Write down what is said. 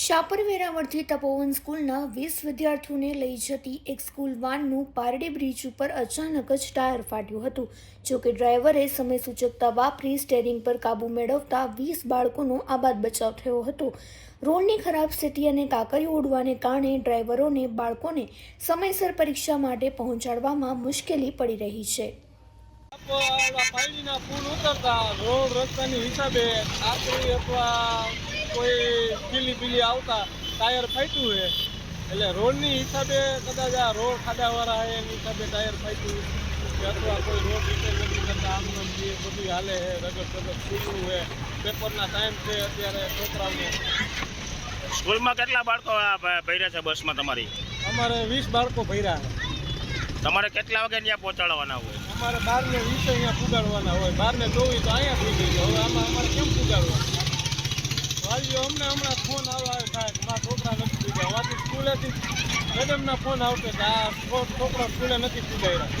શાપર વેરાવળથી તપોવન સ્કૂલના વીસ વિદ્યાર્થીઓને લઈ જતી એક સ્કૂલ વાનનું પારડી બ્રિજ ઉપર અચાનક જ ટાયર ફાટ્યું હતું. જોકે ડ્રાઈવરે સમય સૂચકતા વાપરી સ્ટેરિંગ પર કાબુ મેળવતા વીસ બાળકોનો આબાદ બચાવ થયો હતો. રોડની ખરાબ સ્થિતિ અને કાકરીઓ ઉડવાને કારણે ડ્રાઈવરોને બાળકોને સમયસર પરીક્ષા માટે પહોંચાડવામાં મુશ્કેલી પડી રહી છે. કોઈ પીલી પીલી આવતા ટાયર ફાટ્યું છે. એટલે રોડની હિસાબે કદાચ આ રોડ ખાડાવાળા છે એની હિસાબે ટાયર ફાટ્યું કે અથવા કોઈ રોડ રિપેર નથી કરતા આમ જે બધું હાલે છે રગડ રગડ ખુલ્લું છે. પેપરના ટાઈમ છે અત્યારે છોકરાઓને. સ્કૂલમાં કેટલા બાળકો ભર્યા છે બસમાં તમારી? અમારે વીસ બાળકો ભર્યા છે. તમારે કેટલા વાગે ત્યાં પહોંચાડવાના હોય? અમારે બાર ને વીસ અહીંયા પુગાડવાના હોય. બાર ને ચોવીસ તો અહીંયા થઈ ગઈ હવે આમાં અમારે કેમ પુગાડવા અમને હમણાં ફોન થાય કે મારા છોકરા નથી પૂગ્યા વાથી સ્કૂલેથી મેડમના ફોન આવતો કે આ છોકરા સ્કૂલે નથી પૂગાડ્યા